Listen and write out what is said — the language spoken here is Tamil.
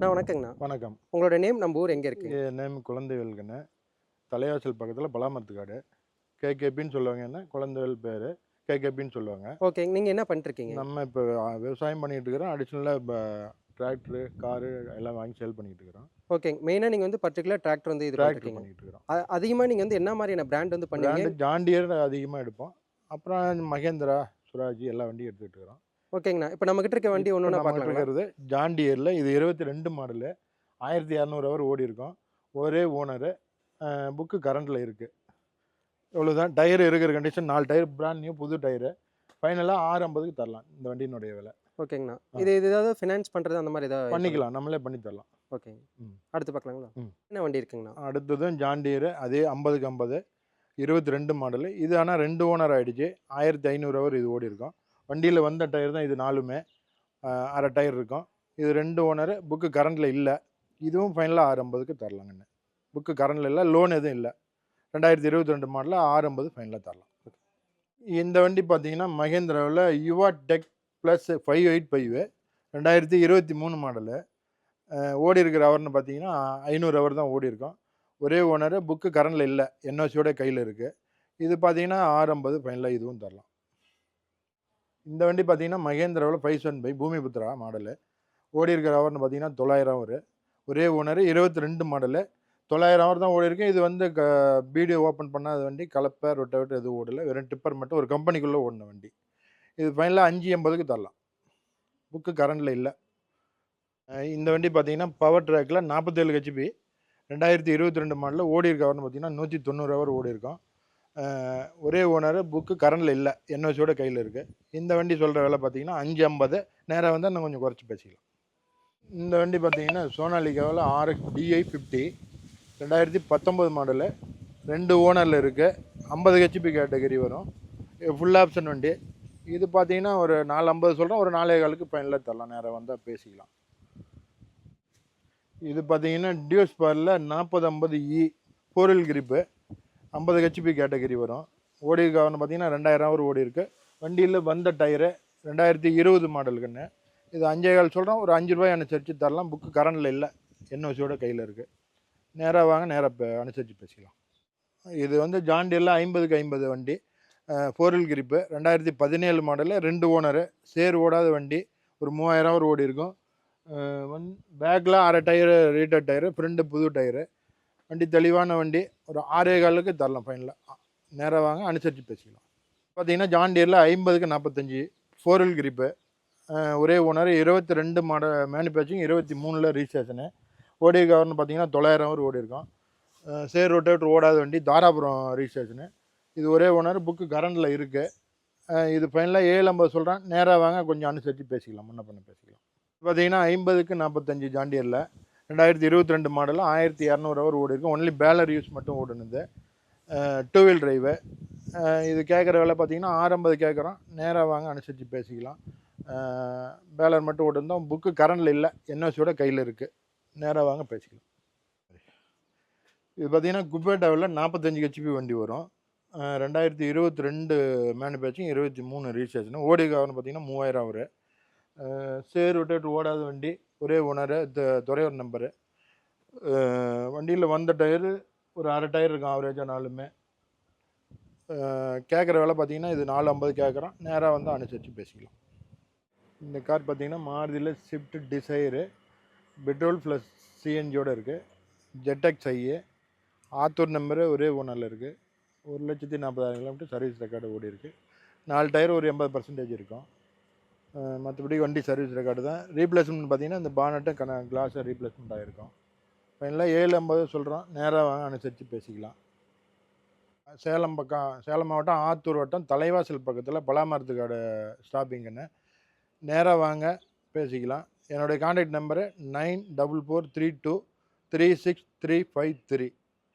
நான் வணக்கங்கண்ணா. வணக்கம். உங்களோட நேம் நம்ம ஊர் எங்கே இருக்கு? என் நேம் குழந்தைவேல்கண்ணு. தலைவாசல் பக்கத்தில் பலாமரத்துக்காடு. கேகேபின்னு சொல்லுவாங்க என்ன? குழந்தைவேல் பேர். கேகேபின்னு சொல்லுவாங்க. ஓகே நீங்கள் என்ன பண்ணிருக்கீங்க நம்ம இப்போ விவசாயம் பண்ணிட்டு இருக்கிறோம் அடிஷ்னலாக இப்போ டிராக்டரு காரு எல்லாம் வாங்கி சேல் பண்ணிட்டு இருக்கிறோம் ஓகே மெயினாக நீங்கள் வந்து பர்டிகுலர் டிராக்டர் வந்து இது டிராக்டர் பண்ணிட்டு இருக்கிறோம் அதிகமாக நீங்கள் வந்து என்ன மாதிரியான பிராண்ட் வந்து பண்ணுவீங்க? பிராண்டு ஜாண்டியர் அதிகமாக எடுப்போம். அப்புறம் மகேந்திரா சுராஜ் எல்லா வண்டியும் எடுத்துகிட்டு இருக்கிறோம் ஓகேங்கண்ணா. இப்போ நம்ம கிட்ட இருக்க வண்டி ஒன்று ஒன்றா நம்மகிட்ட பார்க்கலாம் இருக்கிறது ஜாண்டியரில் இது இருபத்தி ரெண்டு மாடலு ஆயிரத்தி இரநூறு ஹவர் ஓடி இருக்கும். ஒரே ஓனரு புக்கு கரண்டில் இருக்குது இவ்வளோதான் டயர் இருக்கிற கண்டிஷன் நாலு டயர் பிராண்ட் நியூ புது டயரு ஃபைனலாக ஆறு ஐம்பதுக்கு தரலாம் இந்த வண்டியினுடைய விலை. ஓகேங்கண்ணா. இது இது ஏதாவது ஃபினான்ஸ் பண்ணுறது அந்த மாதிரி ஏதாவது பண்ணிக்கலாம். நம்மளே பண்ணி தரலாம். ஓகே ம். அடுத்து பார்க்கலாங்களா. என்ன வண்டி இருக்குங்கண்ணா? அடுத்ததும் ஜாண்டியரு அதே ஐம்பதுக்கு ஐம்பது இருபத்தி ரெண்டு மாடலு இது ஆனால் ரெண்டு ஓனர் ஆகிடுச்சு ஆயிரத்தி ஐநூறு ஹவர் இது ஓடி இருக்கும். வண்டியில் வந்த டயர் தான் இது நாலுமே. அரை டயர் இருக்கும். இது ரெண்டு ஓனரு புக்கு கரண்டில் இல்லை. இதுவும் ஃபைனலாக ஆறு ஐம்பதுக்கு தரலாங்கண்ணே புக்கு கரண்டில் இல்லை லோன் எதுவும் இல்லை. ரெண்டாயிரத்தி இருபத்தி ரெண்டு மாடலில் ஆறு ஐம்பது ஃபைனலாக தரலாம் இந்த வண்டி பார்த்தீங்கன்னா மகேந்திராவில் Yuvo tech plus five eight five ரெண்டாயிரத்தி இருபத்தி மூணு மாடலு. ஓடி இருக்கிற ஹவர்னு பார்த்தீங்கன்னா ஐநூறு ஹவர் தான் ஓடி இருக்கும். ஒரே ஓனரு புக்கு கரண்டில் இல்லை. என்ஓசியோட கையில் இருக்குது இது பார்த்தீங்கன்னா ஆறு ஐம்பது ஃபைனலாக இதுவும் தரலாம். இந்த வண்டி பார்த்தீங்கன்னா மகேந்திராவில் ஃபைவ் செவன் பை பூமிபுத்ரா மாடலு ஓடி இருக்கிற ஹவர்னு பார்த்தீங்கன்னா தொள்ளாயிரம் ஹவர் ஒரே ஓனர் இருபத்தி ரெண்டு மாடலு தொள்ளாயிரம் ஹவர் தான் ஓடி இருக்கு இது வந்து க பீடியோ ஓப்பன் பண்ணாத வண்டி கலப்பை ரொட்டவேட்டர் எதுவும் ஓடலை. வெறும் டிப்பர் மட்டும் ஒரு கம்பெனிக்குள்ளே ஓடின வண்டி. இது ஃபைனலாக அஞ்சு எண்பதுக்கு தரலாம். புக்கு கரண்டில் இல்லை. இந்த வண்டி பார்த்தீங்கன்னா பவர் ட்ராக்கில் நாற்பத்தேழு ஹெச்பி ரெண்டாயிரத்தி இருபத்தி ரெண்டு மாடலில் ஓடி இருக்க ஹவர்னு பார்த்தீங்கன்னா நூற்றி தொண்ணூறு ஹவர் ஓடி இருக்கோம் ஒரே ஓனர் புக்கு கரண்டில் இல்லை. என்ஓசியோட கையில் இருக்குது இந்த வண்டி சொல்கிற விலை பார்த்தீங்கன்னா அஞ்சு ஐம்பது. நேராக வந்து இன்னும் கொஞ்சம் குறைச்சி பேசிக்கலாம். இந்த வண்டி பார்த்தீங்கன்னா சோனாலிகாவில் ஆர்எக்ஸ் டிஐ ஃபிஃப்டி ரெண்டாயிரத்தி பத்தொம்பது மாடலு ரெண்டு ஓனரில் இருக்குது ஐம்பது ஹெச்பி கேட்டகரி வரும். ஃபுல் ஆப்ஷன் வண்டி. இது பார்த்தீங்கன்னா ஒரு நாலு ஐம்பது சொல்கிறோம் ஒரு நாலே காலுக்கு ஃபைனலாக தரலாம். நேராக வந்தால் பேசிக்கலாம். இது பார்த்தீங்கன்னா டியூஸ் பாரில் நாற்பது ஐம்பது இ போரில் கிரிப்பு ஐம்பது ஹெச்பி கேட்டகரி வரும். ஓடி இருக்கவனு பார்த்தீங்கன்னா ரெண்டாயிரம் ஹவர் ஓடி இருக்குது வண்டியில் வந்த டயரு ரெண்டாயிரத்தி இருபது மாடலுக்குன்னு இது அஞ்சே கால் சொல்கிறோம் ஒரு அஞ்சு ரூபாய் அனுசரித்து தரலாம். புக்கு கரண்டில் இல்லை. என்ஓசியோட கையில் இருக்குது நேராக வாங்க நேராக அனுசரித்து பேசிக்கலாம். இது வந்து ஜாண்டியில் ஐம்பதுக்கு ஐம்பது வண்டி. ஃபோரில் கிரிப்பு ரெண்டாயிரத்தி பதினேழு மாடலு ரெண்டு ஓனரு சேர் ஓடாத வண்டி ஒரு மூவாயிரம் ஒரு ஓடி இருக்கும் வந் பேக்கில் அரை டயரு ரீட்டர் டயரு ஃப்ரெண்டு புது டயரு வண்டி தெளிவான வண்டி ஒரு ஆறே காலுக்கு தரலாம் ஃபைனலாக நேராக வாங்க அனுசரித்து பேசிக்கலாம். பார்த்தீங்கன்னா ஜாண்டியரில் ஐம்பதுக்கு நாற்பத்தஞ்சி வீல் கிரிப்பு ஒரே ஓனர் இருபத்தி ரெண்டு மாடல் மேனுஃபேக்சரிங் இருபத்தி மூணில் ரிஜிஸ்ட்ரேஷனு ஓடி கவர்னு பார்த்தீங்கன்னா தொள்ளாயிரம் ஒரு ஓடி இருக்கும். அஹ் சேர் ரொட்டேட்டர் ஓடாத வண்டி தாராபுரம் ரிஜிஸ்ட்ரேஷனு இது ஒரே ஓனர் புக்கு கரண்டில் இருக்குது இது ஃபைனலாக ஏழு ஐம்பது சொல்கிறேன் நேராக வாங்க கொஞ்சம் அனுசரித்து பேசிக்கலாம். முன்ன பண்ண பேசிக்கலாம். பார்த்தீங்கன்னா ஐம்பதுக்கு நாற்பத்தஞ்சு ஜாண்டியரில் ரெண்டாயிரத்தி இருபத்தி ரெண்டு மாடலில் ஆயிரத்தி இரநூறு ஹவர் ஓடி இருக்கும் ஒன்லி பேலர் யூஸ் மட்டும் ஓடுனது டூ வீல் டிரைவு இது கேட்குற வேலை பார்த்தீங்கன்னா ஆறம்பது கேட்குறோம் நேராக வாங்க அனுசரித்து பேசிக்கலாம். பேலர் மட்டும் ஓட்டிருந்தோம் புக்கு கரண்டில் இல்லை என்எஸ்சியோட கையில் இருக்குது நேராக வாங்க பேசிக்கலாம். இது பார்த்தீங்கன்னா குப்பேட்டாவில் நாற்பத்தஞ்சு ஹெச்பி வண்டி வரும். ரெண்டாயிரத்தி இருபத்தி ரெண்டு மேனுஃபேக்சரிங் இருபத்தி மூணு ரிஜிஸ்ட்ரேஷன் ஓடி கவர்னு பார்த்தீங்கன்னா மூவாயிரம் ஹவர் சேர் ரொட்டேட்டர் ஓடாத வண்டி. ஒரே ஓனரு துறையூர் நம்பரு. வண்டியில் வந்த டயரு ஒரு அரை டயர் இருக்கும் ஆவரேஜாக நாலுமே. கேட்குற வேலை பார்த்தீங்கன்னா இது நாலு ஐம்பது கேட்குறோம் நேராக வந்து அனுசரித்து பேசிக்கலாம். இந்த கார் பார்த்தீங்கன்னா மாருதியில் ஸ்விஃப்ட் டிசைரு பெட்ரோல் ப்ளஸ் சிஎன்ஜியோடு இருக்குது ஜெட்டெக்ஸ் ஐஏ ஆத்தூர் நம்பரு ஒரே ஓனரில் இருக்குது ஒரு லட்சத்தி நாற்பதாயிரம் கிலோமீட்டர் சர்வீஸ் ரெக்கார்டு ஓடி இருக்குது நாலு டயர் ஒரு எண்பது பர்சன்டேஜ் இருக்கும். மற்றபடி வண்டி சர்வீஸ் ரெக்கார்டு தான். ரீப்ளேஸ்மெண்ட் பார்த்தீங்கன்னா இந்த பானட்டும் கன கிளாஸை ரீப்ளேஸ்மெண்ட் ஆகிருக்கும் ஃபைனலாக ஏழு ஐம்பது சொல்கிறோம் நேராக வாங்க அனுசரித்து பேசிக்கலாம். சேலம் பக்கம் சேலம் மாவட்டம் ஆத்தூர் வட்டம் தலைவாசல் பக்கத்தில் பலாமரத்துக்காடு ஸ்டாப்பிங்குன்னு நேராக வாங்க பேசிக்கலாம். என்னுடைய contact number nine double four three two three six three five three.